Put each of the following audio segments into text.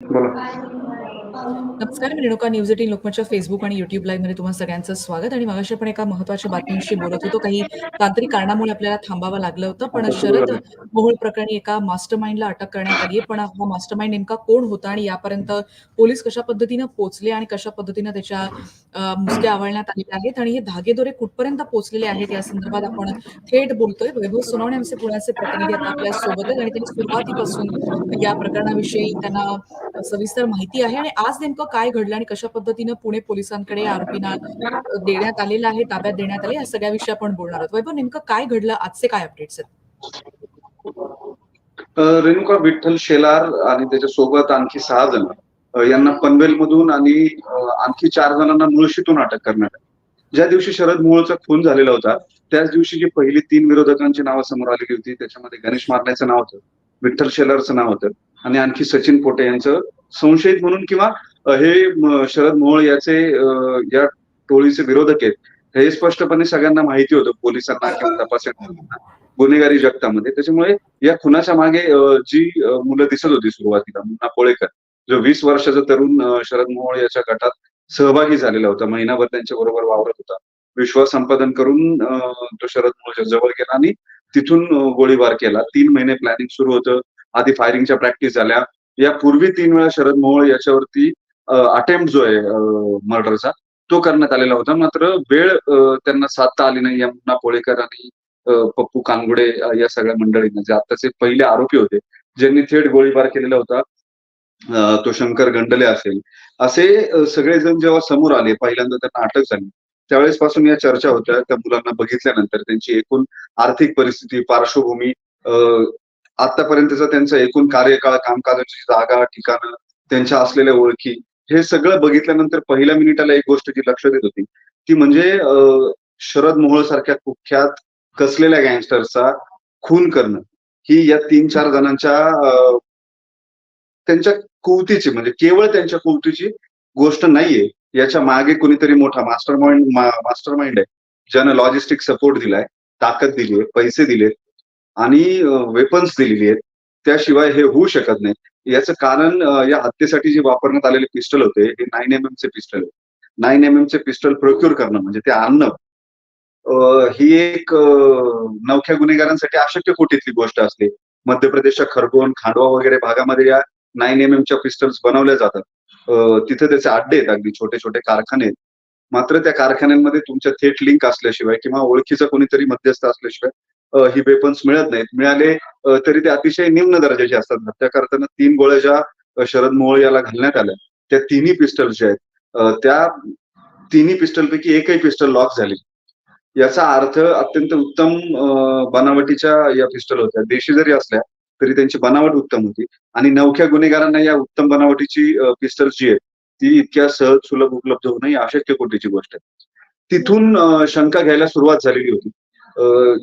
Bola. नमस्कार मी Renuka news eighteen लोकमतच्या फेसबुक आणि युट्यूब लाईव्हमध्ये तुम्हा सगळ्यांचं स्वागत. आणि मगाशी आपण एका महत्त्वाच्या बातमीविषयी बोलत होतो. काही तांत्रिक कारणामुळे आपल्याला थांबावं लागलं होतं पण शरद मोहोळ प्रकरणी एका मास्टर माइंडला अटक करण्यात आली पण हा मास्टर माइंड नेमका कोण होता आणि यापर्यंत पोलीस कशा पद्धतीनं पोहोचले आणि कशा पद्धतीनं त्याच्या मुसक्या आवळण्यात आलेल्या आहेत आणि हे धागेदोरे कुठपर्यंत पोहोचलेले आहेत? या संदर्भात आपण थेट बोलतोय. वैभव सोनवणे आमचे पुण्याचे प्रतिनिधी आता आपल्यासोबत आहेत आणि त्यांनी सुरुवातीपासून या प्रकरणाविषयी त्यांना सविस्तर माहिती आहे. आणि आज नेमकं काय घडलं आणि कशा पद्धतीनं पुणे पोलिसांकडे आरोपींना देण्यात आलेलं आहे ताब्यात देण्यात आले या सगळ्याविषयी आपण बोलणार आहोत. वैभव नेमकं काय घडलं? आजचे काय अपडेट्स आहेत? रेणुका विठ्ठल शेलार आणि त्याच्यासोबत आणखी सहा जण. यांना यांना पनवेलमधून आणि आणखी चार जणांना मुळशीतून अटक करण्यात आली. ज्या दिवशी शरद मोहोळचा खून झालेला होता त्याच दिवशी जी पहिली तीन विरोधकांची नावं समोर आलेली होती त्याच्यामध्ये गणेश मारण्याचं नाव होतं विठ्ठल शेलारचं नाव होतं आणि आणखी सचिन पोटे यांचं संशयित म्हणून किंवा हे शरद मोहोळ याचे या टोळीचे विरोधक आहेत हे स्पष्टपणे सगळ्यांना माहिती होतं पोलिसांना किंवा तपास गुन्हेगारी जगतामध्ये. त्याच्यामुळे या खुनाच्या मागे जी मुलं दिसत होती सुरुवातीला मुन्ना पोळेकर जो वीस वर्षाचा तरुण शरद मोहोळ याच्या गटात सहभागी झालेला होता महिनाभर त्यांच्या बरोबर वावरत होता. विश्वास संपादन करून तो शरद मोहोळच्या जवळ गेला आणि तिथून गोळीबार केला. तीन महिने प्लॅनिंग सुरू होतं. आधी फायरिंगच्या प्रॅक्टिस झाल्या. यापूर्वी तीन वेळा शरद मोहोळ याच्यावरती अटेम्प्ट जो आहे मर्डरचा तो करण्यात आलेला होता. मात्र वेळ त्यांना साधता आली नाही. या मुन्ना पोळेकर आणि पप्पू कानगुडे या सगळ्या मंडळींना जे आताचे पहिले आरोपी होते ज्यांनी थेट गोळीबार केलेला होता तो शंकर गंडले असेल. असे सगळेजण जेव्हा समोर आले पहिल्यांदा त्यांना अटक झाली. त्यावेळेस पासून या चर्चा होत्या. त्या मुलांना बघितल्यानंतर त्यांची एकूण आर्थिक परिस्थिती पार्श्वभूमी अ, आतापर्यंतचा त्यांचा एकूण कार्यकाळ कामकाजाची जागा ठिकाणं त्यांच्या असलेल्या ओळखी हे सगळं बघितल्यानंतर पहिल्या मिनिटाला एक गोष्ट जी लक्षात येत होती ती म्हणजे शरद मोहोळ सारख्या कुख्यात कसलेल्या गँगस्टरचा खून करणं. ही या तीन चार जणांच्या त्यांच्या कुवतीची म्हणजे केवळ त्यांच्या कुवतीची गोष्ट नाहीये. याच्या मागे कुणीतरी मोठा मास्टर माइंड मास्टर माइंड आहे ज्यानं लॉजिस्टिक सपोर्ट दिलाय ताकद दिली आहे पैसे दिलेत. आणि वेपन्स दिलेली आहेत. त्याशिवाय हे होऊ शकत नाही. याचं कारण या हत्येसाठी जे वापरण्यात आलेले पिस्टल होते हे नाईन एम एमचे चे पिस्टल नाईन एम एमचे पिस्टल प्रोक्युअर करणं म्हणजे ते आणणं ही एक नवख्या गुन्हेगारांसाठी अशक्य कोटीतली गोष्ट असते. मध्य प्रदेशच्या खरगोन खांडवा वगैरे भागामध्ये या नाईन एम एमच्या पिस्टल्स बनवल्या जातात. तिथे त्याचे अड्डे आहेत अगदी छोटे छोटे कारखाने आहेत. मात्र त्या कारखान्यांमध्ये तुमच्या थेट लिंक असल्याशिवाय किंवा ओळखीचा कोणीतरी मध्यस्थ असल्याशिवाय ही वेपन्स मिळत नाहीत. मिळाले तरी ते अतिशय निम्न दर्जाचे असतात. हत्या करताना तीन गोळ्या ज्या शरद मोहोळ याला घालण्यात आल्या त्या तिन्ही पिस्टल ज्या आहेत त्या तिन्ही पिस्टलपैकी एकही पिस्टल लॉक झाली याचा अर्थ अत्यंत उत्तम बनावटीच्या या पिस्टल होत्या. देशी जरी असल्या तरी त्यांची बनावट उत्तम होती. आणि नवख्या गुन्हेगारांना या उत्तम बनावटीची पिस्टल जी आहेत ती इतक्या सहज सुलभ उपलब्ध होणं ही अशक्य कोटीची गोष्ट आहे. तिथून शंका घ्यायला सुरुवात झालेली होती.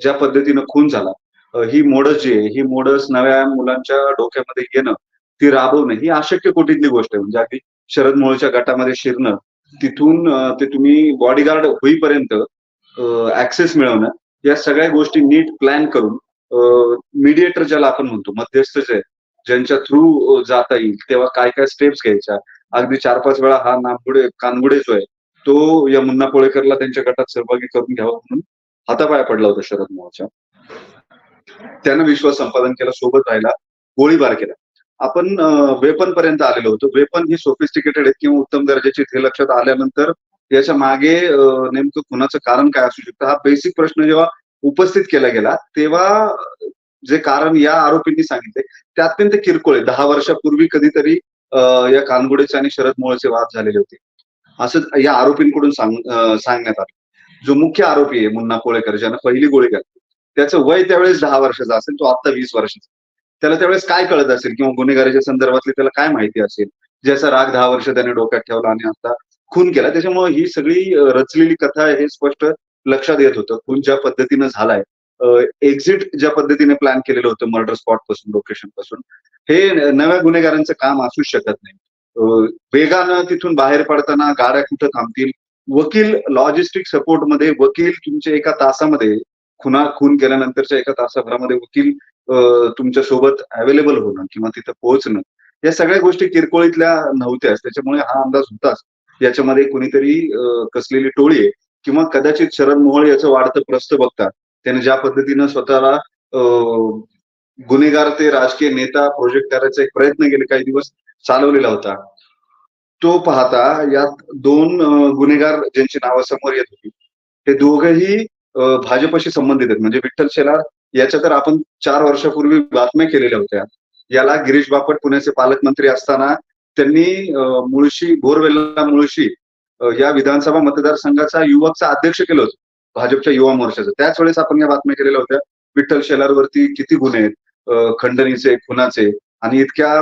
ज्या पद्धतीनं खून झाला ही मोडस जी आहे ही मोडस नव्या मुलांच्या डोक्यामध्ये येणं ती राबवणं ही अशक्य कोटीतली गोष्ट आहे. म्हणजे अगदी शरद मोळच्या गटामध्ये शिरणं तिथून ते तुम्ही बॉडीगार्ड होईपर्यंत ऍक्सेस मिळवणं या सगळ्या गोष्टी नीट प्लॅन करून मीडिएटर ज्याला आपण म्हणतो मध्यस्थ जे ज्यांच्या थ्रू जाता येईल तेव्हा काय काय स्टेप्स घ्यायच्या. अगदी चार पाच वेळा हा नामगुडे कानगुडे जो आहे तो या मुन्ना पोळेकरला त्यांच्या गटात सहभागी करून घ्यावा म्हणून हातापाया पडला होता शरद मोहच्या त्यानं विश्वास संपादन केला सोबत राहिला गोळीबार केला. आपण वेपन पर्यंत आलेलो होतो. वेपन ही सोफिस्टिकेटेड आहेत किंवा उत्तम दर्जाची हे लक्षात आल्यानंतर याच्या मागे नेमकं खुनाचं कारण काय असू शकतं? हा बेसिक प्रश्न जेव्हा उपस्थित केला गेला तेव्हा जे कारण या आरोपींनी सांगितले ते अत्यंत किरकोळ आहे दहा वर्षापूर्वी कधीतरी या कानगुडेचे आणि शरद मोळेचे वाद झालेले होते. असं या आरोपींकडून सांग सांगण्यात आलं. जो मुख्य आरोपी आहे मुन्ना कोळेकर ज्यानं पहिली गोळी घातली त्याचं वय त्यावेळेस दहा वर्षाचं असेल तो आता वीस वर्षाचा. त्याला त्यावेळेस काय कळत असेल किंवा गुन्हेगारीच्या संदर्भातली त्याला काय माहिती असेल? ज्याचा राग दहा वर्ष त्याने डोक्यात ठेवला आणि आता खून केला. त्याच्यामुळे ही सगळी रचलेली कथा आहे हे स्पष्ट लक्षात येत होतं. खून ज्या पद्धतीनं झालाय एक्झिट ज्या पद्धतीने प्लॅन केलेलं होतं मर्डर स्पॉटपासून लोकेशनपासून हे नव्या गुन्हेगारांचं काम असूच शकत नाही. वेगानं तिथून बाहेर पडताना गाड्या कुठं थांबतील वकील लॉजिस्टिक सपोर्टमध्ये वकील तुमच्या एका तासामध्ये खुना खून केल्यानंतरच्या एका तासाभरामध्ये वकील तुमच्यासोबत अवेलेबल होणं किंवा तिथं पोहोचणं या सगळ्या गोष्टी किरकोळीतल्या नव्हत्याच. त्याच्यामुळे हा अंदाज होताच. याच्यामध्ये कुणीतरी कसलेली टोळी आहे किंवा कदाचित शरद मोहोळ याचं वाढतं प्रस्त बघता त्याने ज्या पद्धतीनं स्वतःला गुन्हेगार ते राजकीय नेता प्रोजेक्ट करायचा एक प्रयत्न गेले काही दिवस चालवलेला होता. तो पाहता यात दोन गुन्हेगार ज्यांची नावं समोर येत होती ते दोघंही भाजपशी संबंधित आहेत. म्हणजे विठ्ठल शेलार याच्या तर आपण चार वर्षापूर्वी बातम्या केलेल्या होत्या. याला गिरीश बापट पुण्याचे पालकमंत्री असताना त्यांनी मुळशी बोरवेल्ला मुळशी या विधानसभा मतदारसंघाचा युवकचा अध्यक्ष केलं होतं भाजपच्या युवा मोर्चाचं. त्याच वेळेस आपण या बातम्या केलेल्या होत्या. विठ्ठल शेलारवरती किती गुन्हे आहेत? खंडणीचे खुनाचे आणि इतक्या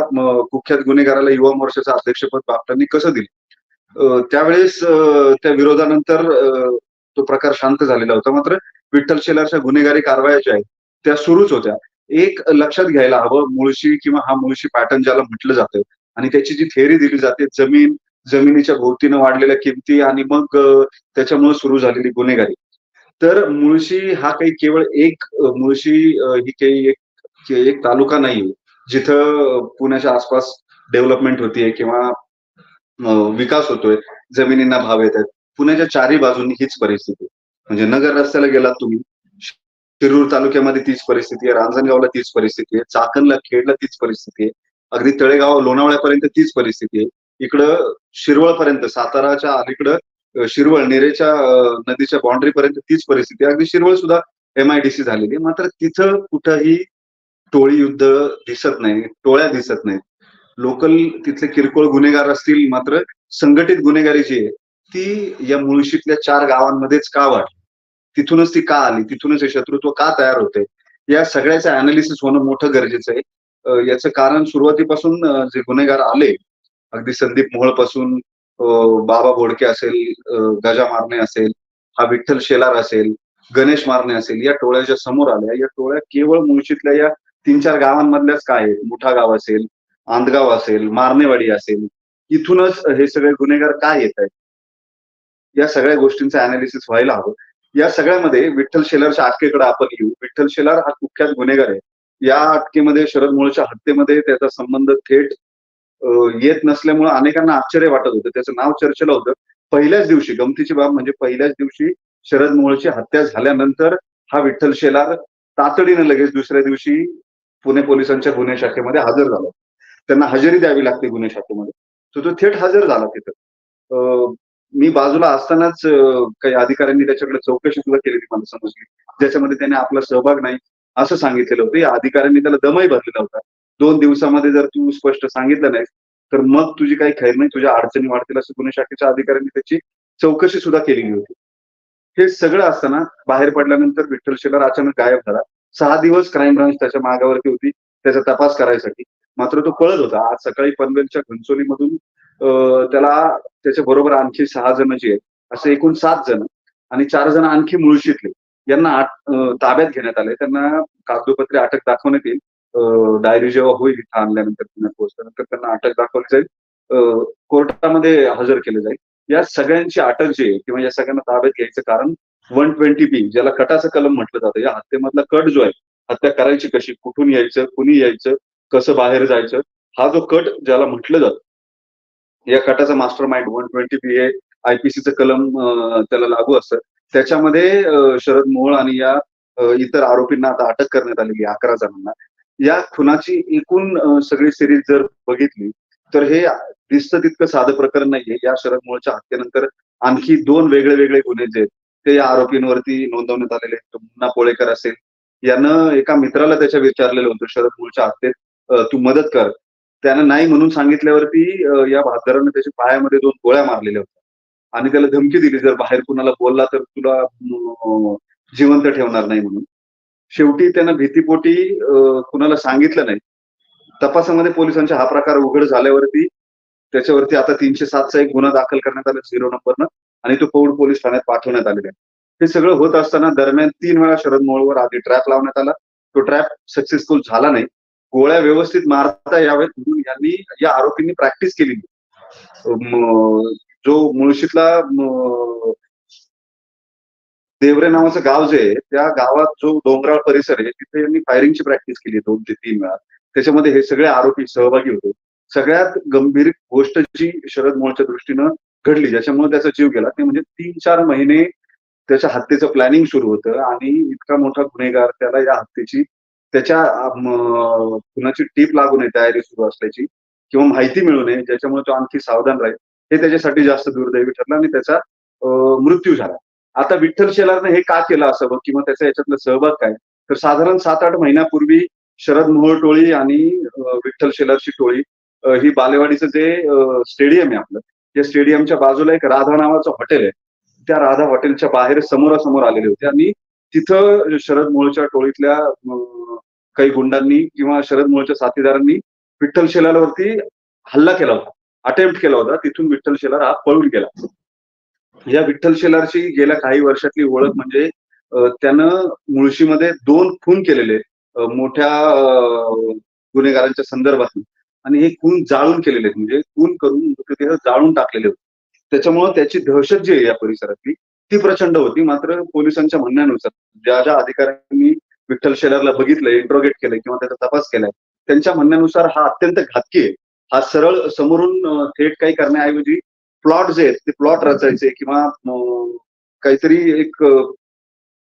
कुख्यात गुन्हेगाराला युवा मोर्चाचं अध्यक्षपद बापटांनी कसं दिलं? त्यावेळेस त्या विरोधानंतर तो प्रकार शांत झालेला होता. मात्र विठ्ठल शेलारच्या गुन्हेगारी कारवाया ज्या आहेत त्या सुरूच होत्या. एक लक्षात घ्यायला हवं मुळशी किंवा हा मुळशी पॅटर्न ज्याला म्हटलं जातं आणि त्याची जी थेअरी दिली जाते जमीन जमिनीच्या भोवतीनं वाढलेल्या किमती आणि मग त्याच्यामुळे सुरू झालेली गुन्हेगारी. तर मुळशी हा काही केवळ एक मुळशी ही काही एक एक तालुका नाहीये. जिथं पुण्याच्या आसपास डेव्हलपमेंट होतीये किंवा विकास होतोय जमिनींना भाव येत आहेत पुण्याच्या चारही बाजूंनी हीच परिस्थिती. म्हणजे नगर रस्त्याला गेलात तुम्ही शिरूर तालुक्यामध्ये तीच परिस्थिती आहे रांजणगावला तीच परिस्थिती आहे चाकणला खेडला तीच परिस्थिती आहे अगदी तळेगाव लोणावळ्यापर्यंत तीच परिस्थिती आहे. इकडं शिरवळपर्यंत साताराच्या अलीकडं शिरवळ नेरेच्या नदीच्या बाउंड्री पर्यंत तीच परिस्थिती आहे. अगदी शिरवळ सुद्धा एमआयडीसी झालेली आहे. मात्र तिथं कुठंही टोळी युद्ध दिसत नाही टोळ्या दिसत नाहीत. लोकल तिथले किरकोळ गुन्हेगार असतील मात्र संघटित गुन्हेगारी जी आहे ती या मुळशीतल्या चार गावांमध्येच का वाढली? तिथूनच ती का आली? तिथूनच हे शत्रुत्व का तयार होते? या सगळ्याचं अनालिसिस होणं मोठं गरजेचं आहे. याचं कारण सुरुवातीपासून जे गुन्हेगार आले अगदी संदीप मोहळपासून बाबा बोडके असेल गजा मारणे असेल हा विठ्ठल शेलार असेल गणेश मारणे असेल या टोळ्याच्या समोर आल्या. या टोळ्या केवळ मुळशीतल्या या तीन चार गावांमधल्याच काय मोठा गाव असेल आंदगाव असेल मारणेवाडी असेल इथूनच हे सगळे गुन्हेगार काय येत आहेत? या सगळ्या गोष्टींचं अनालिसिस व्हायला हवं. या सगळ्यामध्ये विठ्ठल शेलारच्या अटकेकडे आपण येऊ. विठ्ठल शेलार हा कुख्यात गुन्हेगार आहे. या अटकेमध्ये शरद मोळच्या हत्येमध्ये त्याचा संबंध थेट येत नसल्यामुळे अनेकांना आश्चर्य वाटत होतं. त्याचं नाव चर्चेला होतं. पहिल्याच दिवशी गमतीची बाब म्हणजे पहिल्याच दिवशी शरद मोळची हत्या झाल्यानंतर हा विठ्ठल शेलार तातडीनं लगेच दुसऱ्या दिवशी पुणे पोलिसांच्या गुन्हे शाखेमध्ये हजर झाला. त्यांना हजेरी द्यावी लागते गुन्हे शाखेमध्ये. तर तो थेट हजर झाला तिथं. मी बाजूला असतानाच काही अधिकाऱ्यांनी त्याच्याकडे चौकशी सुद्धा केलेली मला समजली. ज्याच्यामध्ये त्याने आपला सहभाग नाही असं सांगितलेलं होतं. या अधिकाऱ्यांनी त्याला दमही भरलेला होता. दोन दिवसामध्ये जर तू स्पष्ट सांगितलं नाहीस तर मग तुझी काही खैर नाही तुझ्या अडचणी वाढतील असं गुन्हे शाखेच्या अधिकाऱ्यांनी त्याची चौकशी सुद्धा केलेली होती. हे सगळं असताना बाहेर पडल्यानंतर विठ्ठल शेलार अचानक गायब झाला. सहा दिवस क्राईम ब्रांच त्याच्या मागावरती होती त्याचा तपास करायसाठी. मात्र तो पळत होता. आज सकाळी पनवेलच्या घनसोलीमधून त्याला त्याच्या बरोबर आणखी सहा जण जे आहेत असे एकूण सात जण आणि चार जण आणखी मुळशीतले. यांना ताब्यात घेण्यात आले. त्यांना कागदोपत्री अटक दाखवण्यात येईल. डायरी जेव्हा होईल इथं आणल्यानंतर पुण्यात पोहोचल्यानंतर त्यांना अटक दाखवली जाईल. कोर्टामध्ये हजर केलं जाईल. या सगळ्यांची अटक जी आहे किंवा या सगळ्यांना ताब्यात घ्यायचं कारण वन ट्वेंटी बी ज्याला कटाचं कलम म्हटलं जातं. या हत्येमधला कट जो आहे हत्या करायची कशी कुठून यायचं कुणी यायचं कसं बाहेर जायचं हा जो कट ज्याला म्हटलं जातं या कटाचा mastermind one twenty B हे आयपीसीचं कलम त्याला लागू असतं. त्याच्यामध्ये शरद मोहोळ आणि या इतर आरोपींना आता अटक करण्यात आलेली अकरा जणांना. या खुनाची एकूण सगळी सिरीज जर बघितली तर हे दिसतं तितकं साधं प्रकरण नाहीये. या शरद मोळच्या हत्येनंतर आणखी दोन वेगळे वेगळे गुन्हे जे आहेत ते या आरोपींवरती नोंदवण्यात आलेले मुन्ना पोळेकर असेल यानं एका मित्राला त्याच्या विचारलेलं होतं शरद मूळच्या हत्येत तू मदत कर. त्यानं नाही म्हणून सांगितल्यावरती या बहादरानं त्याच्या पायामध्ये दोन गोळ्या मारलेल्या होत्या. आणि त्याला धमकी दिली जर बाहेर कुणाला बोलला तर तुला जिवंत ठेवणार नाही म्हणून. शेवटी त्यानं भीतीपोटी कुणाला सांगितलं नाही. तपासामध्ये पोलिसांचा हा प्रकार उघड झाल्यावरती त्याच्यावरती आता तीनशे सातचा एक गुन्हा दाखल करण्यात आला झिरो नंबरनं. आणि तो पौड पोलीस ठाण्यात पाठवण्यात आलेला आहे. हे सगळं होत असताना दरम्यान तीन वेळा शरद मोळवर आधी ट्रॅप लावण्यात आला. तो ट्रॅप सक्सेसफुल झाला नाही. गोळ्या व्यवस्थित मारता यावेत म्हणून यांनी या आरोपींनी प्रॅक्टिस केली. जो मुळशीतला देवरे नावाचं गाव जे आहे त्या गावात जो डोंगराळ परिसर आहे तिथे यांनी फायरिंगची प्रॅक्टिस केली दोन ते तीन वेळा. त्याच्यामध्ये हे सगळे आरोपी सहभागी होते. सगळ्यात गंभीर गोष्ट जी शरद मोळच्या दृष्टीनं घडली ज्याच्यामुळे त्याचा जीव गेला. ते म्हणजे तीन चार महिने त्याच्या हत्येचं प्लॅनिंग सुरू होतं आणि इतका मोठा गुन्हेगार त्याला या हत्येची त्याच्या कुणाची टीप लागू नये तयारी सुरू असल्याची किंवा माहिती मिळू नये ज्याच्यामुळे तो आणखी सावधान राहील हे त्याच्यासाठी जास्त दुर्दैवी ठरलं आणि त्याचा मृत्यू झाला. आता विठ्ठल शेलारने हे का केलं असावं किंवा त्याचा याच्यातला सहभाग काय? तर साधारण सात आठ महिन्यापूर्वी शरद मोहोळ टोळी आणि विठ्ठल शेलारची टोळी ही बालेवाडीचं जे स्टेडियम आहे आपलं या स्टेडियमच्या बाजूला एक राधा नावाचं हॉटेल आहे त्या राधा हॉटेलच्या बाहेर समोरासमोर आलेले होते. आणि तिथं शरद मोळच्या टोळीतल्या काही गुंडांनी किंवा शरद मोळच्या साथीदारांनी विठ्ठल शेलारवरती हल्ला केला होता. अटेम्प्ट केला होता. तिथून विठ्ठल शेलार हा पळून गेला. या विठ्ठल शेलारची गेल्या काही वर्षातली ओळख म्हणजे त्यानं मुळशीमध्ये दोन खून केलेले मोठ्या गुन्हेगारांच्या संदर्भात आणि हे खून जाळून केलेले आहेत. म्हणजे खून करून मृतदेह जाळून टाकलेले होते. त्याच्यामुळे त्याची दहशत जी आहे या परिसरातली ती प्रचंड होती. मात्र पोलिसांच्या म्हणण्यानुसार ज्या ज्या अधिकाऱ्यांनी विठ्ठल शेलारला बघितलंय इंट्रोगेट केलंय किंवा त्याचा तपास केलाय त्यांच्या म्हणण्यानुसार हा अत्यंत घातकी आहे. हा सरळ समोरून थेट काही करण्याऐवजी प्लॉट जे आहेत ते प्लॉट रचायचे किंवा काहीतरी एक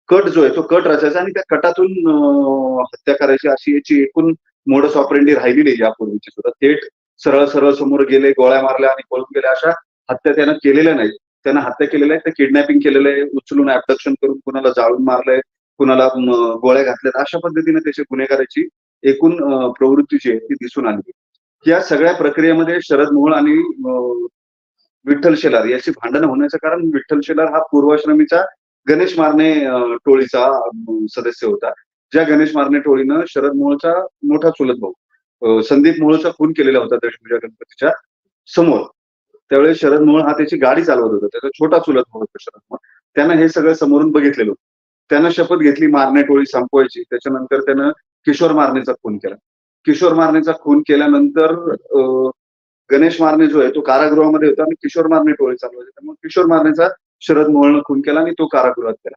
कट जो आहे तो कट रचायचा आणि त्या कटातून हत्या करायची अशी याची एकूण मोडस ऑपरेंडी राहिली नाही यापूर्वीची सुद्धा. थेट सरळ सरळ समोर गेले गोळ्या मारल्या आणि पळून गेल्या अशा हत्या त्यानं केलेल्या नाहीत. त्यांना हत्या केलेल्या आहेत त्या किडनॅपिंग केलेलं आहे उचलून अबडक्शन करून कुणाला जाळून मारलंय कुणाला गोळ्या घातल्यात अशा पद्धतीने त्याची गुन्हेगाराची एकूण प्रवृत्ती जी आहे ती दिसून आली. या सगळ्या प्रक्रियेमध्ये शरद मोहोळ आणि विठ्ठल शेलार याची भांडणं होण्याचं कारण विठ्ठल शेलार हा पूर्वाश्रमीचा गणेश मारणे टोळीचा सदस्य होता. ज्या गणेश मारणे टोळीनं शरद मोळचा मोठा चुलत भाऊ संदीप मोळचा खून केलेला होता दशभुजा गणपतीच्या समोर. त्यावेळेस शरद मोहोळ हा त्याची गाडी चालवत होता त्याचा छोटा चुलत भाऊ होता शरद मोहोळ. त्यानं हे सगळं समोरून बघितलेलं होतं. त्यानं शपथ घेतली मारणे टोळी संपवायची. त्याच्यानंतर त्यानं किशोर मारणेचा खून केला. किशोर मारणेचा खून केल्यानंतर गणेश मारणे जो आहे तो कारागृहामध्ये होता आणि किशोर मारणे टोळी चालवायची. त्यामुळे किशोर मारणेचा शरद मोहन खून केला आणि तो कारागृहात केला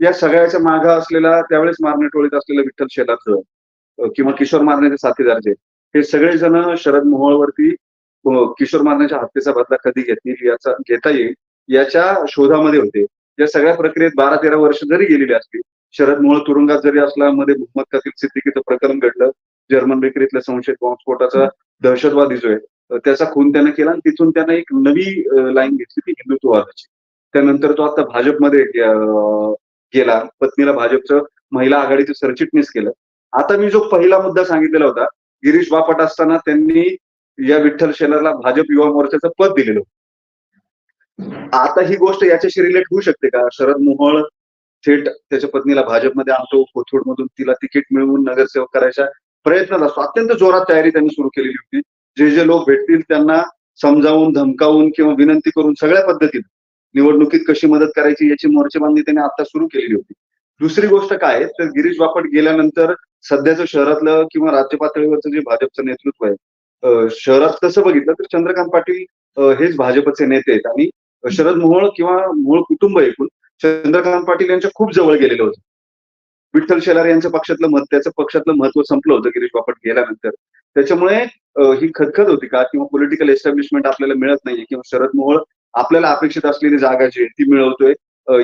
या सगळ्याच्या मागे असलेला त्यावेळेस मारणे टोळीत असलेला विठ्ठल शेलार किंवा किशोर मारण्याचे साथीदार जे हे सगळेजण शरद मोहोळवरती किशोर मारण्याच्या हत्येचा बदला कधी घेतील याचा घेता येईल याच्या शोधामध्ये होते. या सगळ्या प्रक्रियेत बारा तेरा वर्ष जरी गेलेली असली शरद मोहोळ तुरुंगात जरी असला मध्ये मोहम्मद कतील सिद्दीकीचं प्रकरण घडलं जर्मन बेकरीतल्या संशयित बॉम्बस्फोटाचा दहशतवादी जो आहे त्याचा खून त्यानं केला आणि तिथून त्यानं एक नवी लाईन घेतली ती हिंदुत्ववादाची. त्यानंतर तो आता भाजपमध्ये गेला पत्नीला भाजपचं महिला आघाडीचं सरचिटणीस केलं. आता मी जो पहिला मुद्दा सांगितलेला होता गिरीश बापट असताना त्यांनी या विठ्ठल शेलरला भाजप युवा मोर्चाचं पद दिलेलं आता ही गोष्ट याच्याशी रिलेट होऊ शकते का? शरद मोहोळ थेट त्याच्या पत्नीला भाजपमध्ये आणतो कोथरूड मधून तिला तिकीट मिळवून नगरसेवक करायच्या प्रयत्नात असतो अत्यंत जोरात तयारी त्यांनी सुरू केलेली होती. जे जे लोक भेटतील त्यांना समजावून धमकावून किंवा विनंती करून सगळ्या पद्धतीने निवडणुकीत कशी मदत करायची याची मोर्चेबांधणी त्यांनी आता सुरू केलेली होती. दुसरी गोष्ट काय आहे, तर गिरीश बापट गेल्यानंतर सध्याचं शहरातलं किंवा राज्य पातळीवरचं जे भाजपचं नेतृत्व आहे शहरात कसं बघितलं तर चंद्रकांत पाटील हेच भाजपचे नेते आहेत आणि शरद मोहोळ किंवा मूळ कुटुंब एकूण चंद्रकांत पाटील यांच्या खूप जवळ गेलेलं होतं. विठ्ठल शेलार यांच्या पक्षातलं मत त्याचं पक्षातलं महत्त्व संपलं होतं गिरीश बापट गेल्यानंतर. त्याच्यामुळे ही खदखद होती का किंवा पॉलिटिकल एस्टॅब्लिशमेंट आपल्याला मिळत नाहीये किंवा शरद मोहोळ आपल्याला अपेक्षित असलेली जागा जी आहे ती मिळवतोय.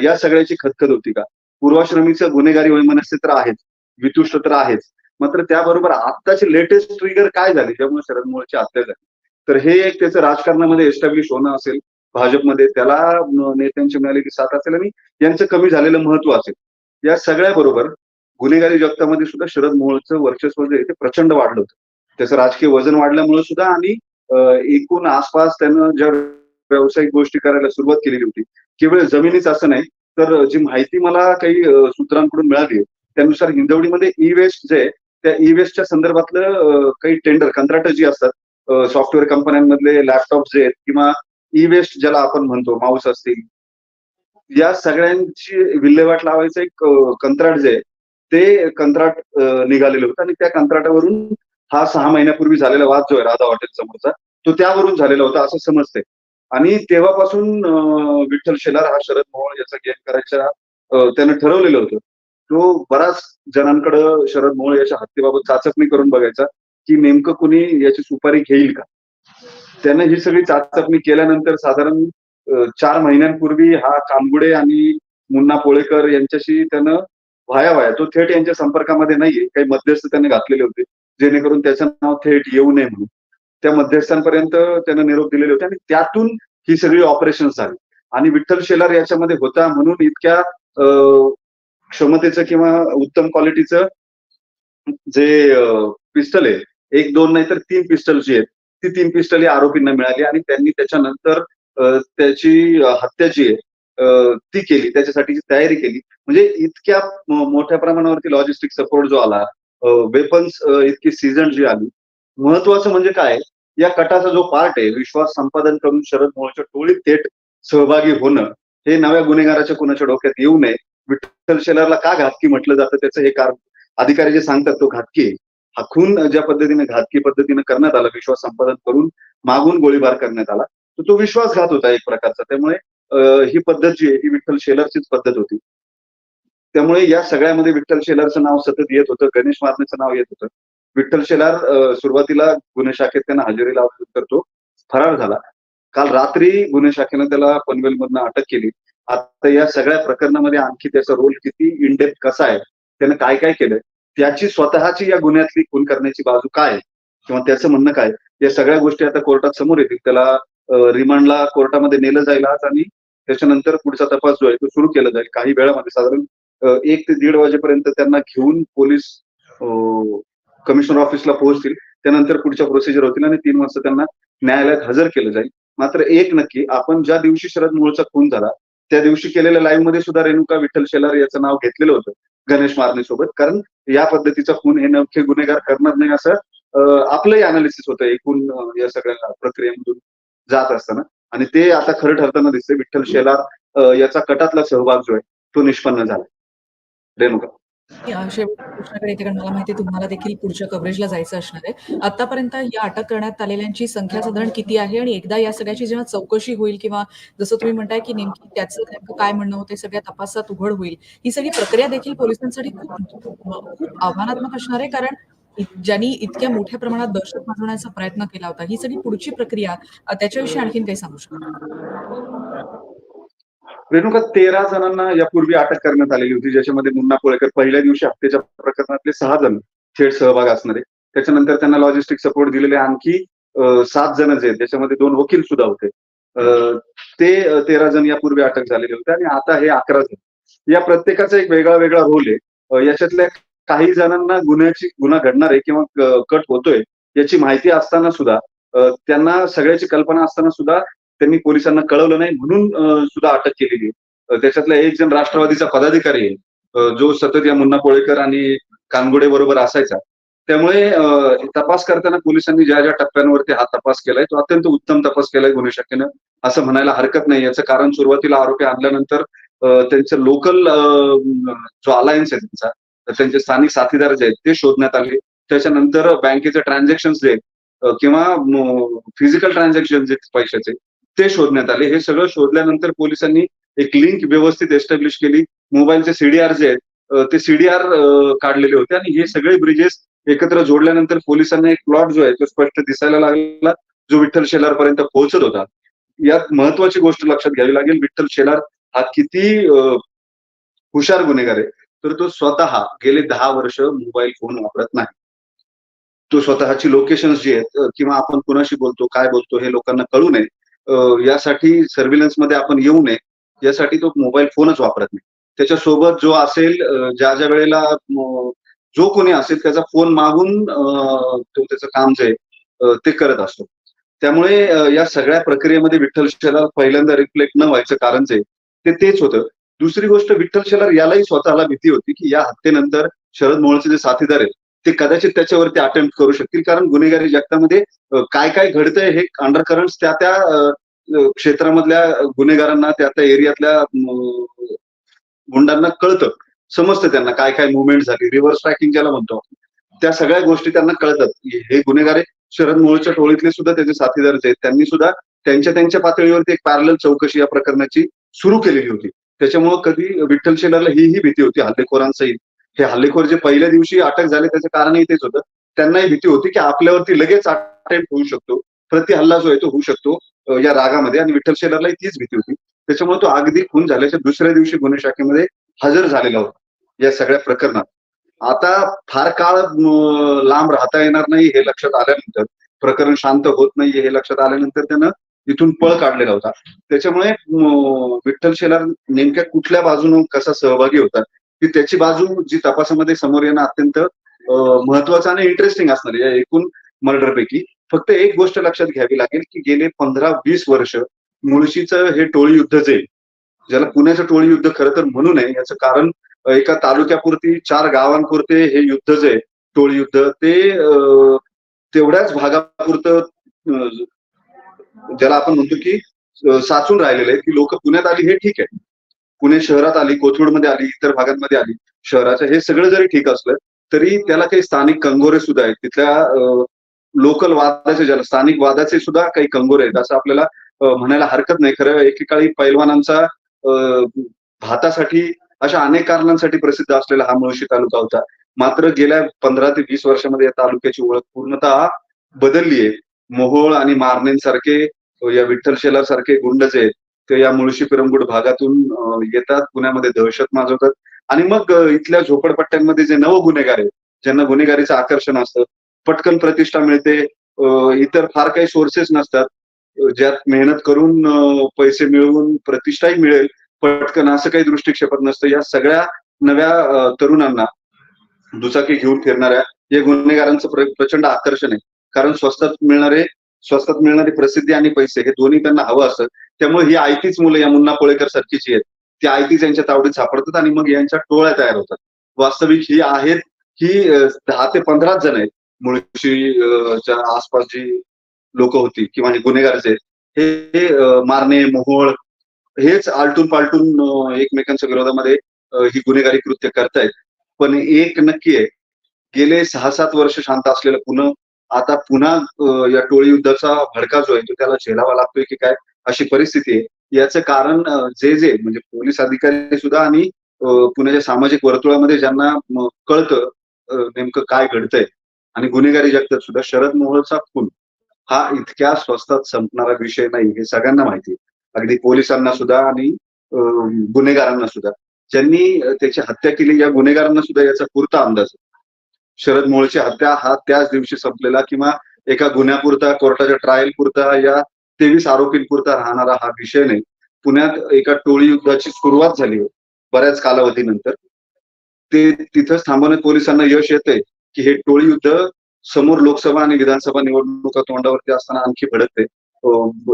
या सगळ्याची खतखत होती का? पूर्वाश्रमीचं गुन्हेगारी वैमनस्य तर आहेच. वितुष्ट तर आहेच. मात्र त्याबरोबर आत्ताची लेटेस्ट ट्रिगर काय झाली? ज्यामुळे शरद मोहोळची हत्या झाली. तर हे एक त्याचं राजकारणामध्ये एस्टॅब्लिश होणं असेल भाजपमध्ये. त्याला नेत्यांचे नेत्यांची मिळालेली साथ असेल आणि यांचं कमी झालेलं महत्त्व असेल. या सगळ्या बरोबर गुन्हेगारी जगतामध्ये सुद्धा शरद मोहोळचं वर्चस्व जे ते प्रचंड वाढलं होतं. त्याचं राजकीय वजन वाढल्यामुळे सुद्धा आणि एकूण आसपास त्यानं ज्या व्यावसायिक गोष्टी करायला सुरुवात केलेली होती. केवळ जमिनीच असं नाही तर जी माहिती मला काही सूत्रांकडून मिळाली त्यानुसार हिंदवडीमध्ये ई वेस्ट जे आहे त्या ई वेस्टच्या संदर्भातलं काही टेंडर कंत्राट जी असतात सॉफ्टवेअर कंपन्यांमधले लॅपटॉप जे आहेत किंवा ई वेस्ट ज्याला आपण म्हणतो माऊस असतील या सगळ्यांची विल्हेवाट लावायचं एक कंत्राट जे आहे ते कंत्राट निघालेलं होतं. आणि त्या कंत्राटावरून हा सहा महिन्यापूर्वी झालेला वाद जो आहे राधा हॉटेल समोरचा तो त्यावरून झालेला होता असं समजते आणि तेव्हापासून विठ्ठल शेलार हा शरद मोहोळ याचा गेम करायचा त्यानं ठरवलेलं होतं. तो बराच जणांकडे शरद मोहोळ याच्या हत्येबाबत चाचपणी करून बघायचा की नेमकं कुणी याची सुपारी घेईल का? त्यानं ही सगळी चाचपणी केल्यानंतर साधारण चार महिन्यांपूर्वी हा कांबुडे आणि मुन्ना पोळेकर यांच्याशी त्यानं व्हाया व्हाया तो थेट यांच्या संपर्कामध्ये नाहीये काही मध्यस्थ त्याने घातलेले होते जेणेकरून त्याचं नाव थेट येऊ नये म्हणून. त्या मध्यस्थांपर्यंत त्यांना निरोप दिलेले होते आणि त्यातून ही सगळी ऑपरेशन झाली. आणि विठ्ठल शेलार याच्यामध्ये होता म्हणून इतक्या क्षमतेचं किंवा उत्तम क्वालिटीचं जे पिस्टल आहे एक दोन नाही तर तीन पिस्टल जी आहेत ती तीन पिस्टल या आरोपींना मिळाली आणि त्यांनी त्याच्यानंतर त्याची हत्या जी आहे ती केली त्याच्यासाठीची तयारी केली. म्हणजे इतक्या मोठ्या प्रमाणावरती लॉजिस्टिक सपोर्ट जो आला वेपन्स इतकी सीझन जी आली महत्वाचं म्हणजे काय या कटाचा जो पार्ट आहे विश्वास संपादन करून शरद मोळच्या टोळीत थेट सहभागी होणं हे नव्या गुन्हेगाराच्या कुणाच्या डोक्यात येऊ नये. विठ्ठल शेलारला का घातकी म्हटलं जातं त्याचं हे कारण अधिकारी जे सांगतात तो घातकी हाकून हा खून ज्या पद्धतीने घातकी पद्धतीने करण्यात आला विश्वास संपादन करून मागून गोळीबार करण्यात आला तर तो विश्वासघात होता एक प्रकारचा. त्यामुळे ही पद्धत जी आहे ही विठ्ठल शेलरचीच पद्धत होती. त्यामुळे या सगळ्यामध्ये विठ्ठल शेलरचं नाव सतत येत होतं गणेश मारण्याचं नाव येत होतं. विठ्ठल शेलार सुरुवातीला गुन्हे शाखेत त्यांना हजेरी लावली तर तो फरार झाला. काल रात्री गुन्हे शाखेनं त्याला पनवेलमधनं अटक केली. आता या सगळ्या प्रकरणामध्ये आणखी त्याचा रोल किती इनडेप्थ कसा आहे त्यानं काय काय केलंय त्याची स्वतःची या गुन्ह्यातली खून करण्याची बाजू काय आहे? किंवा त्याचं म्हणणं काय या सगळ्या गोष्टी आता कोर्टात समोर येतील. त्याला रिमांडला कोर्टामध्ये नेलं जाईल आज आणि त्याच्यानंतर पुढचा तपास जो आहे तो सुरू केला जाईल. काही वेळामध्ये साधारण एक ते दीड वाजेपर्यंत त्यांना घेऊन पोलीस कमिशनर ऑफिसला पोहोचतील त्यानंतर पुढच्या प्रोसिजर होतील आणि तीन वाजता त्यांना न्यायालयात हजर केलं जाईल. मात्र एक नक्की आपण ज्या दिवशी शरद मूळचा खून झाला त्या दिवशी केलेल्या लाईव्हमध्ये सुद्धा रेणुका विठ्ठल शेलार याचं नाव घेतलेलं होतं गणेश मारणे सोबत. कारण या पद्धतीचा खून हे नवखे गुन्हेगार करणार नाही असं आपलंही अनालिसिस होतं एकूण या सगळ्या प्रक्रियेमधून जात असताना. आणि ते आता खरं ठरताना दिसतंय विठ्ठल शेलार याचा कटातला सहभाग जो आहे तो निष्पन्न झाला रेणुका. शेवटच्या प्रश्नाकडे येते कारण मला माहिती तुम्हाला देखील पुढच्या कव्हरेजला जायचं असणार आहे. आतापर्यंत या अटक करण्यात आलेल्यांची संख्या साधारण किती आहे? आणि एकदा या सगळ्याची जेव्हा चौकशी होईल किंवा जसं तुम्ही म्हणताय की नेमकी त्याचं नेमकं काय म्हणणं होतं सगळ्या तपासात उघड होईल. ही सगळी प्रक्रिया देखील पोलिसांसाठी खूप खूप आव्हानात्मक असणार आहे कारण ज्यांनी इतक्या मोठ्या प्रमाणात दहशत माजवण्याचा प्रयत्न केला होता ही सगळी पुढची प्रक्रिया त्याच्याविषयी आणखीन काही सांगू शकतो? रेणुका तेरा जणांना यापूर्वी अटक करण्यात आलेली होती ज्याच्यामध्ये मुन्ना कोळेकर पहिल्या दिवशी हत्येच्या प्रकरणातले सहा जण थेट सहभाग असणारे त्याच्यानंतर त्यांना लॉजिस्टिक सपोर्ट दिलेले आणखी सात जण जे आहेत त्याच्यामध्ये दोन वकील सुद्धा होते. ते तेरा जण यापूर्वी अटक झालेले होते आणि आता हे अकरा जण. या प्रत्येकाचा एक वेगळा वेगळा रोल आहे. याच्यातल्या काही जणांना गुन्ह्याची गुन्हा घडणार आहे किंवा कट होतोय याची माहिती असताना सुद्धा त्यांना सगळ्याची कल्पना असताना सुद्धा त्यांनी पोलिसांना कळवलं नाही म्हणून सुद्धा अटक केलेली आहे. त्याच्यातला एक जण राष्ट्रवादीचा पदाधिकारी आहे. जो सतत या मुन्ना कोळेकर आणि कानगुडे बरोबर असायचा. त्यामुळे तपास करताना पोलिसांनी ज्या ज्या टप्प्यांवरती हा तपास केलाय तो अत्यंत उत्तम तपास केलाय गुन्हे शाखेनं. असं म्हणायला हरकत नाही. याचं कारण सुरुवातीला आरोपी आणल्यानंतर त्यांचं लोकल जो अलायन्स आहे त्यांचा त्यांचे स्थानिक साथीदार जे आहेत ते शोधण्यात आले. त्याच्यानंतर बँकेचे ट्रान्झॅक्शन जे आहेत किंवा फिजिकल ट्रान्झॅक्शन जे पैशाचे ते शोधण्यात आले. हे सगळं शोधल्यानंतर पोलिसांनी एक लिंक व्यवस्थित एस्टॅब्लिश केली. मोबाईलचे सीडीआर जे आहेत ते सीडीआर काढलेले होते आणि हे सगळे ब्रिजेस एकत्र जोडल्यानंतर पोलिसांना एक प्लॉट जो आहे तो स्पष्ट दिसायला लागला जो विठ्ठल शेलार पर्यंत पोहोचत होता. यात महत्वाची गोष्ट लक्षात घ्यावी लागेल विठ्ठल शेलार हा किती हुशार गुन्हेगार आहे तर तो स्वतः गेले दहा वर्ष मोबाईल फोन वापरत नाही. तो स्वतःची लोकेशन जी आहेत किंवा आपण कुणाशी बोलतो काय बोलतो हे लोकांना कळू नये. यासाठी सर्व्हिलन्समध्ये आपण येऊ नये. यासाठी तो मोबाईल फोनच वापरत नाही. त्याच्यासोबत जो असेल ज्या ज्या वेळेला जो कोणी असेल त्याचा फोन मागून तो त्याचं काम जे ते करत असतो. त्यामुळे या सगळ्या प्रक्रियेमध्ये विठ्ठल शेलार पहिल्यांदा रिफ्लेक्ट न व्हायचं कारण जे ते तेच होतं. दुसरी गोष्ट विठ्ठल शेलार यालाही स्वतःला भीती होती की या हत्येनंतर शरद मोहोळचे जे साथीदार आहेत ते कदाचित त्याच्यावरती अटेम्प्ट करू शकतील. कारण गुन्हेगारी जगतामध्ये काय काय घडतंय हे अंडर त्या त्या क्षेत्रामधल्या गुन्हेगारांना त्या त्या एरियातल्या गुंडांना कळतं. समजतं त्यांना काय काय मुवमेंट झाली. रिव्हर्स ट्रॅकिंग ज्याला म्हणतो आपण. त्या सगळ्या गोष्टी त्यांना कळतात. हे गुन्हेगार शरद मोळच्या टोळीतले सुद्धा त्याचे साथीदार आहेत त्यांनी सुद्धा त्यांच्या त्यांच्या पातळीवरती एक पॅरल चौकशी या प्रकरणाची सुरू केलेली होती. त्याच्यामुळं कधी विठ्ठल शेलारला ही ही भीती होती. हल्लेखोरांसहित. हे हल्लेखोर जे पहिल्या दिवशी अटक झाले त्याचं कारणही तेच होतं. त्यांनाही भीती होती की आपल्यावरती लगेच अटेम्प्ट होऊ शकतो. प्रति हल्ला जो आहे तो होऊ शकतो या रागामध्ये. आणि विठ्ठल शेलारलाही तीच भीती होती. त्याच्यामुळे तो अगदी खून झाल्याच्या दुसऱ्या दिवशी गुन्हे शाखेमध्ये हजर झालेला होता या सगळ्या प्रकरणात. आता फार काळ लांब राहता येणार नाही हे लक्षात आल्यानंतर. प्रकरण शांत होत नाहीये हे लक्षात आल्यानंतर त्यानं इथून पळ काढलेला होता. त्याच्यामुळे विठ्ठल शेलार नेमक्या कुठल्या बाजूने कसा सहभागी होता की त्याची बाजू जी तपासामध्ये समोर येणं अत्यंत महत्वाचं आणि इंटरेस्टिंग असणार आहे. या एकूण मर्डरपैकी फक्त एक गोष्ट लक्षात घ्यावी लागेल की गेले पंधरा वीस वर्ष मुळशीचं हे टोळी युद्ध जे ज्याला पुण्याचं टोळी युद्ध खरं तर म्हणू नये याचं कारण एका तालुक्यापुरती चार गावांपुरते हे युद्ध जे आहे, टोळी युद्ध ते तेवढ्याच भागापुरतं ज्याला आपण म्हणतो की साचून राहिलेलं आहे की लोक पुण्यात आली हे ठीक आहे. पुणे शहरात आली कोथरूडमध्ये आली इतर भागांमध्ये आली. शहराच्या हे सगळं जरी ठीक असलं तरी त्याला काही स्थानिक कंगोरे सुद्धा आहेत. तिथल्या लोकल वादाचे ज्याला स्थानिक वादाचे सुद्धा काही कंगोरे आहेत. असं आपल्याला म्हणायला हरकत नाही. खरं एकेकाळी पैलवानांचा भातासाठी अशा अनेक कारणांसाठी प्रसिद्ध असलेला हा मुळशी तालुका होता. मात्र गेल्या पंधरा ते वीस वर्षामध्ये या तालुक्याची ओळख पूर्णतः बदलली आहे. मोहोळ आणि मारणेंसारखे सारखे या विठ्ठल शेलार सारखे गुंड आहेत. ते या मुळशी पिरंगुड भागातून येतात पुण्यामध्ये दहशत माजवतात. आणि मग इथल्या झोपडपट्ट्यांमध्ये जे नव गुन्हेगार आहेत ज्यांना गुन्हेगारीचं आकर्षण असतं पटकन प्रतिष्ठा मिळते इतर फार काही सोर्सेस नसतात. ज्यात मेहनत करून पैसे मिळवून प्रतिष्ठाही मिळेल पटकन असं काही दृष्टिक्षेपात नसतं. या सगळ्या नव्या तरुणांना दुचाकी घेऊन फिरणाऱ्या या गुन्हेगारांचं प्रचंड आकर्षण आहे. कारण स्वस्तात मिळणारे स्वस्तात मिळणारी प्रसिद्धी आणि पैसे हे दोन्ही त्यांना हवं असतं. त्यामुळे ही आयतीच मुलं या मुन्ना कोळेकर सारखीची आहेत. ती आयतीच यांच्या तावडीत सापडतात आणि मग यांच्या टोळ्या तयार होतात. वास्तविक ही आहेत ही दहा ते पंधराच जण आहेत. मुळशी च्या आसपास जी लोक होती किंवा हे गुन्हेगार जे हे मारणे मोहोळ हेच आलटून पालटून एकमेकांच्या विरोधामध्ये ही गुन्हेगारी कृत्य करतायत. पण एक नक्की आहे गेले सहा सात वर्ष शांत असलेलं पुणे आता पुन्हा या टोळी युद्धाचा भडका जो आहे तो त्याला झेलावा लागतोय की काय? अशी परिस्थिती आहे. याचं कारण जे जे म्हणजे पोलीस अधिकारी सुद्धा आणि पुण्याच्या सामाजिक वर्तुळामध्ये ज्यांना कळतं नेमकं काय घडतंय. आणि गुन्हेगारी जगतात सुद्धा शरद मोहोळचा खून हा इतक्या स्वस्तात संपणारा विषय नाही हे सगळ्यांना माहिती आहे. अगदी पोलिसांना सुद्धा आणि गुन्हेगारांना सुद्धा. ज्यांनी त्याची हत्या केली या गुन्हेगारांना सुद्धा याचा पुरता अंदाज शरद मोळची हत्या हा त्याच दिवशी संपलेला किंवा एका गुन्ह्यापुरता कोर्टाच्या ट्रायल पुरता या तेवीस आरोपींपुरता राहणारा हा विषय नाही. पुण्यात एका टोळी युद्धाची सुरुवात झाली आहे बऱ्याच कालावधीनंतर. ते तिथंच थांबवण्यात पोलिसांना यश येतंय की हे टोळी युद्ध समोर लोकसभा आणि विधानसभा निवडणुका तोंडावरती असताना आणखी भडकते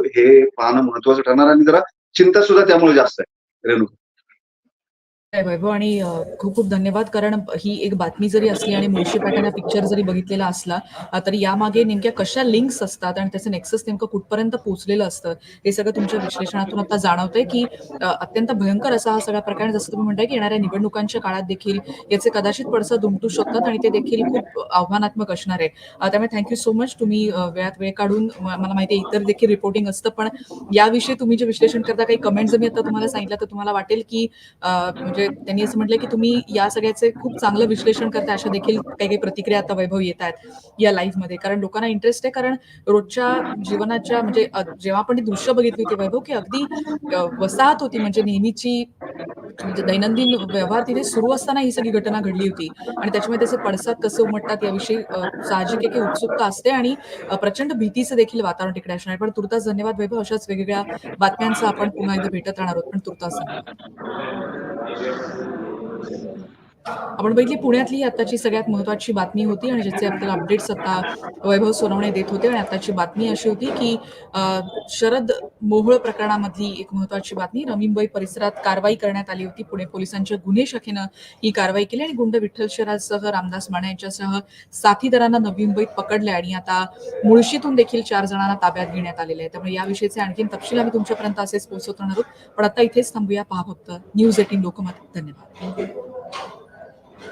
हे पाहणं महत्वाचं ठरणार आणि जरा चिंता सुद्धा त्यामुळे जास्त आहे. रेणुका. वैभव आणि खूप खूप धन्यवाद. कारण ही एक बातमी जरी असली आणि मुळशी पॅटर्न हा पिक्चर जरी बघितलेला असला तरी यामागे नेमक्या कशा लिंक्स असतात आणि त्याचं नेक्सस नेमकं कुठपर्यंत पोहोचलेलं असतं हे सगळं तुमच्या विश्लेषणातून आता जाणवतंय की अत्यंत भयंकर असा हा सगळा प्रकार जसं तुम्ही म्हणताय की येणाऱ्या निवडणुकांच्या काळात देखील याचे कदाचित पडसाद उमटू शकतात आणि ते देखील खूप आव्हानात्मक असणार आहे. त्यामुळे थँक्यू सो मच तुम्ही वेळात वेळ काढून मला माहिती आहे इतर देखील रिपोर्टिंग असतं पण याविषयी तुम्ही जे विश्लेषण करता काही कमेंट जर मी आता तुम्हाला सांगितलं तर तुम्हाला वाटेल की म्हणजे म्हणजे त्यांनी असं म्हटलं की तुम्ही या सगळ्याचे खूप चांगलं विश्लेषण करता अशा देखील काही काही प्रतिक्रिया आता वैभव येत आहेत या लाईफमध्ये मध्ये. कारण लोकांना इंटरेस्ट आहे कारण रोजच्या जीवनाच्या म्हणजे जेव्हा आपण ती दृश्य बघितली होती वैभव की अगदी वसाहत होती म्हणजे नेहमीची म्हणजे दैनंदिन व्यवहार तिथे सुरू असताना ही सगळी घटना घडली होती. आणि त्याच्यामुळे त्याचे पडसाद कसे उमटतात याविषयी साहजिक एक उत्सुकता असते आणि प्रचंड भीतीचं देखील वातावरण तिकडे असणार आहे. पण तुर्तास धन्यवाद वैभव अशाच वेगवेगळ्या बातम्यांचा आपण पुन्हा एकदा भेटत राहणार आहोत. पण तुर्तास धन्यवाद. Yes. आपण बघितली पुण्यातली आताची सगळ्यात महत्वाची बातमी होती आणि ज्याचे आपल्याला अपडेट्स आता वैभव सोनवणे देत होते आणि आताची बातमी अशी होती की शरद मोहोळ प्रकरणामधली एक महत्वाची बातमी नवी परिसरात कारवाई करण्यात आली होती. पुणे पोलिसांच्या गुन्हे शाखेनं ही कारवाई केली आणि गुंड विठ्ठल शहरासह रामदास माने यांच्यासह साथीदारांना नवी मुंबईत पकडले आणि आता मुळशीतून देखील चार जणांना ताब्यात घेण्यात आलेले आहे. त्यामुळे याविषयीचे आणखी तपशील आम्ही तुमच्यापर्यंत असेच पोहोचवत राहणार आहोत पण आता इथेच थांबूया पहा फक्त न्यूज एटीन लोकमत. धन्यवाद.